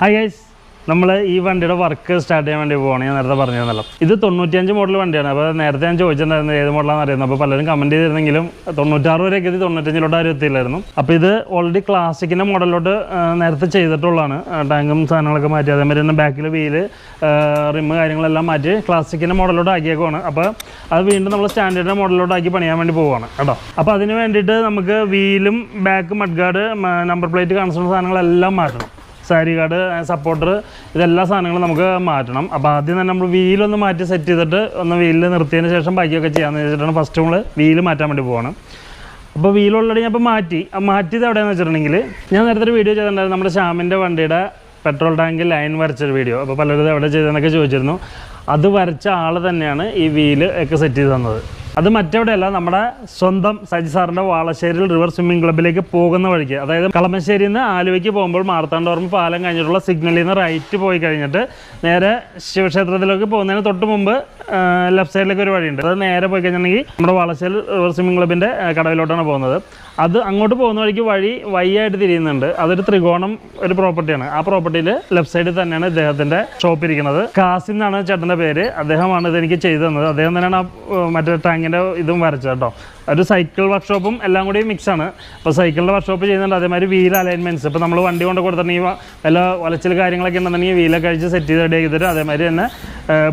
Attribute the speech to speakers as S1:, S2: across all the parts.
S1: Hi guys നമ്മൾ ഈ വണ്ടിയുടെ വർക്ക് സ്റ്റാർട്ട് ചെയ്യാൻ വേണ്ടി പോകണം ഞാൻ നേരത്തെ പറഞ്ഞിരുന്നല്ലോ. ഇത് തൊണ്ണൂറ്റിയഞ്ച് മോഡൽ വണ്ടിയാണ്. അപ്പോൾ നേരത്തെ ഞാൻ ചോദിച്ചിട്ടുണ്ടായിരുന്നു ഏത് മോഡലാണെന്ന് അറിയുന്നത് അപ്പോൾ പലരും കമന്റ് ചെയ്തിരുന്നെങ്കിലും തൊണ്ണൂറ്റാറ് വരെയൊക്കെ ഇത് തൊണ്ണൂറ്റഞ്ചിലോട്ട് ആരും എത്തിയില്ലായിരുന്നു. അപ്പോൾ ഇത് ഓൾറെഡി ക്ലാസിക്കിന്റെ മോഡലിലോട്ട് നേരത്തെ ചെയ്തിട്ടുള്ളതാണ്. ടാങ്കും സാധനങ്ങളൊക്കെ മാറ്റി. അതേമാതിരി തന്നെ ബാക്കിൽ വീൽ റിമ്മ് കാര്യങ്ങളെല്ലാം മാറ്റി ക്ലാസിക്കിന്റെ മോഡലിലോട്ട് ആക്കിയേക്കുവാണ്. അപ്പോൾ അത് വീണ്ടും നമ്മൾ സ്റ്റാൻഡേർഡ് മോഡലിലോട്ട് ആക്കി പണിയാൻ വേണ്ടി പോവുകയാണ് കേട്ടോ. അപ്പോൾ അതിന് വേണ്ടിയിട്ട് നമുക്ക് വീലും ബാക്ക് മഡ്ഗാർഡ് നമ്പർ പ്ലേറ്റ് കാണിച്ചുള്ള സാധനങ്ങളെല്ലാം മാറ്റണം. സാരി കാർഡ് സപ്പോർട്ടർ ഇതെല്ലാ സാധനങ്ങളും നമുക്ക് മാറ്റണം. അപ്പോൾ ആദ്യം തന്നെ നമ്മൾ വീലൊന്ന് മാറ്റി സെറ്റ് ചെയ്തിട്ട് ഒന്ന് വീലിൽ നിർത്തിയതിന് ശേഷം ബാക്കിയൊക്കെ ചെയ്യാമെന്ന് വെച്ചിട്ടാണ് ഫസ്റ്റ് നമ്മൾ വീൽ മാറ്റാൻ വേണ്ടി പോകണം അപ്പോൾ വീൽ ഓൾറെഡി ഞാൻ ഇപ്പോൾ മാറ്റി. മാറ്റിയത് എവിടെയാണെന്ന് വെച്ചിട്ടുണ്ടെങ്കിൽ ഞാൻ നേരത്തെ ഒരു വീഡിയോ ചെയ്തിട്ടുണ്ടായിരുന്നു. നമ്മുടെ ശ്യാമിന്റെ വണ്ടിയുടെ പെട്രോൾ ടാങ്കിൽ ലൈൻ വരച്ചൊരു വീഡിയോ അപ്പോൾ പലരും എവിടെ ചെയ്തതെന്നൊക്കെ ചോദിച്ചിരുന്നു. അത് വരച്ച ആൾ തന്നെയാണ് ഈ വീൽ ഒക്കെ സെറ്റ് ചെയ്ത് തന്നത്. അത് മറ്റെവിടെയല്ല നമ്മുടെ സ്വന്തം സജി സാറിന്റെ വാളശ്ശേരിയിൽ റിവർ സ്വിമ്മിംഗ് ക്ലബ്ബിലേക്ക് പോകുന്ന വഴിക്ക്. അതായത് കളമശ്ശേരിയിൽ നിന്ന് ആലുവയ്ക്ക് പോകുമ്പോൾ മാർത്താണ്ഡോർമ്മ പാലം കഴിഞ്ഞിട്ടുള്ള സിഗ്നലിൽ നിന്ന് റൈറ്റ് പോയി കഴിഞ്ഞിട്ട് നേരെ ശിവക്ഷേത്രത്തിലേക്ക് പോകുന്നതിന് തൊട്ട് മുമ്പ് ലെഫ്റ്റ് സൈഡിലേക്ക് ഒരു വഴിയുണ്ട്. അത് നേരെ പോയി കഴിഞ്ഞിട്ടുണ്ടെങ്കിൽ നമ്മുടെ വാളശ്ശേരി റിവർ സ്വിമ്മിംഗ് ക്ലബ്ബിന്റെ കടവിലോട്ടാണ് പോകുന്നത്. അത് അങ്ങോട്ട് പോകുന്ന വഴിക്ക് വഴി വൈയായിട്ട് തിരിയുന്നുണ്ട്. അതൊരു ത്രികോണം ഒരു പ്രോപ്പർട്ടിയാണ് ആ പ്രോപ്പർട്ടിയിൽ ലെഫ്റ്റ് സൈഡിൽ തന്നെയാണ് ഇദ്ദേഹത്തിന്റെ ഷോപ്പ് ഇരിക്കുന്നത്. കാസിം എന്നാണ് ചേട്ടന്റെ പേര്. അദ്ദേഹമാണ് ഇതെനിക്ക് ചെയ്തു തന്നത്. അദ്ദേഹം തന്നെയാണ് ആ ഏർ, ടാങ്കിന്റെ ഇതും വരച്ചത് കേട്ടോ. ഒരു സൈക്കിൾ വർക്ക്ഷോപ്പും എല്ലാം കൂടി മിക്സ് ആണ്. അപ്പോൾ സൈക്കിളിന്റെ വർക്ക്ഷോപ്പ് ചെയ്യുന്നുണ്ട്. അതേമാതിരി വീൽ അലൈൻമെന്റ്സ് ഇപ്പോൾ നമ്മൾ വണ്ടി കൊണ്ട് കൊടുത്തിട്ടുണ്ടെങ്കിൽ വല്ല ഒലച്ചിൽ കാര്യങ്ങളൊക്കെ ഉണ്ടെന്നുണ്ടെങ്കിൽ വീലൊക്കെ അഴിച്ച് സെറ്റ് ചെയ്ത് റെഡി ആക്കി തരും. അതേമാതിരി തന്നെ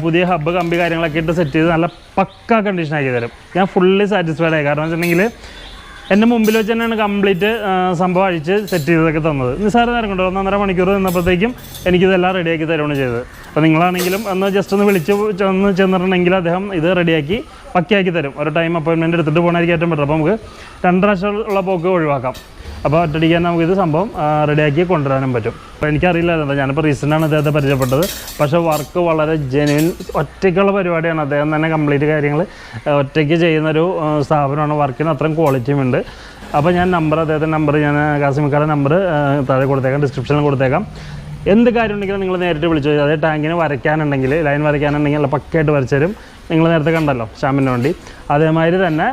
S1: പുതിയ ഹബ്ബ് കമ്പി കാര്യങ്ങളൊക്കെ ഇട്ട് സെറ്റ് ചെയ്ത് നല്ല പക്ക കണ്ടീഷൻ ആക്കി തരും. ഞാൻ ഫുള്ളി സാറ്റിസ്ഫൈഡ് ആയി. കാരണം വെച്ചിട്ടുണ്ടെങ്കിൽ എന്റെ മുമ്പിൽ വെച്ച് തന്നെയാണ് കംപ്ലീറ്റ് സംഭവം അഴിച്ച് സെറ്റ് ചെയ്തതൊക്കെ തന്നത്. നിസ്സാര നേരം കൊണ്ട് ഒന്നൊന്നര മണിക്കൂർ നിന്നപ്പോഴത്തേക്കും എനിക്കിതെല്ലാം റെഡിയാക്കി തരുവാണ് ചെയ്തത്. അപ്പോൾ നിങ്ങളാണെങ്കിലും ഒന്ന് ജസ്റ്റ് ഒന്ന് വിളിച്ച് ഒന്ന് ചെന്നിട്ടുണ്ടെങ്കിൽ അദ്ദേഹം ഇത് റെഡിയാക്കി പക്കയാക്കി തരും. ഒരു ടൈം അപ്പോയിൻമെന്റ് എടുത്തിട്ട് പോകണമായിരിക്കും ഏറ്റവും ബെറ്റർ അപ്പോൾ നമുക്ക് രണ്ട് ഉള്ള പോക്ക് ഒഴിവാക്കാം. അപ്പോൾ ഒറ്റടിക്കാൻ നമുക്കിത് സംഭവം റെഡിയാക്കി കൊണ്ടുവരാനും പറ്റും. അപ്പോൾ എനിക്കറിയില്ലായിരുന്നു ഞാനിപ്പോൾ റീസെന്റാണ് അദ്ദേഹത്തെ പരിചയപ്പെട്ടത്. പക്ഷേ വർക്ക് വളരെ ജെനുവിൻ ഒറ്റയ്ക്കുള്ള പരിപാടിയാണ്. അദ്ദേഹം തന്നെ കംപ്ലീറ്റ് കാര്യങ്ങൾ ഒറ്റയ്ക്ക് ചെയ്യുന്നൊരു സ്ഥാപനമാണ്. വർക്കിന് അത്രയും ക്വാളിറ്റിയും ഉണ്ട്. അപ്പോൾ ഞാൻ നമ്പർ അദ്ദേഹത്തിന്റെ നമ്പർ ഞാൻ കാസിമിക്കാരുടെ നമ്പർ താഴെ കൊടുത്തേക്കാം ഡിസ്ക്രിപ്ഷനിൽ കൊടുത്തേക്കാം. എന്ത് കാര്യം ഉണ്ടെങ്കിലും നിങ്ങൾ നേരിട്ട് വിളിച്ചു അതായത് ടാങ്കിന് വരയ്ക്കാനുണ്ടെങ്കിൽ ലൈൻ വരയ്ക്കാനുണ്ടെങ്കിൽ നല്ല പക്കയായിട്ട് വരച്ചു തരും നിങ്ങൾ നേരത്തെ കണ്ടല്ലോ ഷാമിന്റെ വേണ്ടി. അതേമാതിരി തന്നെ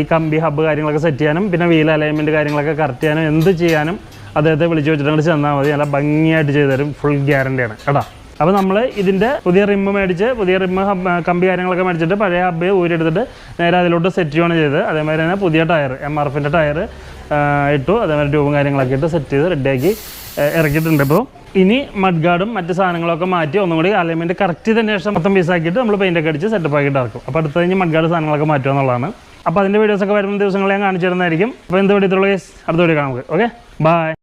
S1: ഈ കമ്പി ഹബ്ബ് കാര്യങ്ങളൊക്കെ സെറ്റ് ചെയ്യാനും പിന്നെ വീൽ അലൈൻമെന്റ് കാര്യങ്ങളൊക്കെ കറക്റ്റ് ചെയ്യാനും എന്ത് ചെയ്യാനും അദ്ദേഹത്തെ വിളിച്ചു വെച്ചിട്ട് ചെന്നാൽ മതി. നല്ല ഭംഗിയായിട്ട് ചെയ്തു തരും ഫുൾ ഗ്യാരണ്ടിയാണ് കേട്ടോ. അപ്പോൾ നമ്മൾ ഇതിന്റെ പുതിയ റിമ്മ് മേടിച്ച് പുതിയ റിമ്മ് കമ്പി കാര്യങ്ങളൊക്കെ മേടിച്ചിട്ട് പഴയ ഹബ്ബ് ഊരിയെടുത്തിട്ട് നേരെ അതിലോട്ട് സെറ്റ് ചെയ്യുകയാണ് ചെയ്ത് അതേമാതിരി തന്നെ പുതിയ ടയർ എം ആർ എഫിന്റെ ടയർ ഇട്ടു. അതേമാതിരി ട്യൂബും കാര്യങ്ങളൊക്കെ ഇട്ട് സെറ്റ് ചെയ്ത് റെഡിയാക്കി ഇറക്കിയിട്ടുണ്ട്. ഇപ്പോൾ ഇനി മഡ്ഗാർഡും മറ്റ് സാധനങ്ങളൊക്കെ മാറ്റി ഒന്നും കൂടി അലൈൻമെന്റ് കറക്റ്റ് തന്നെ ശേഷം മൊത്തം പീസാക്കിയിട്ട് നമ്മൾ പെയിന്റൊക്കെ അടിച്ച് സെറ്റപ്പ് ആക്കിയിട്ട് ഇറക്കും അപ്പോൾ അടുത്ത് കഴിഞ്ഞ് മഡ് ഗാർഡ് സാധനങ്ങളൊക്കെ മാറ്റുക എന്നുള്ളതാണ്. അപ്പോൾ വീഡിയോസ് ഒക്കെ വരുന്ന ദിവസങ്ങളെ ഞാൻ കാണിച്ചു തരുന്നതായിരിക്കും. അപ്പോൾ എന്ത് വീഡിയോ അടുത്ത വീഡിയോ കാണുക ഓക്കെ ബൈ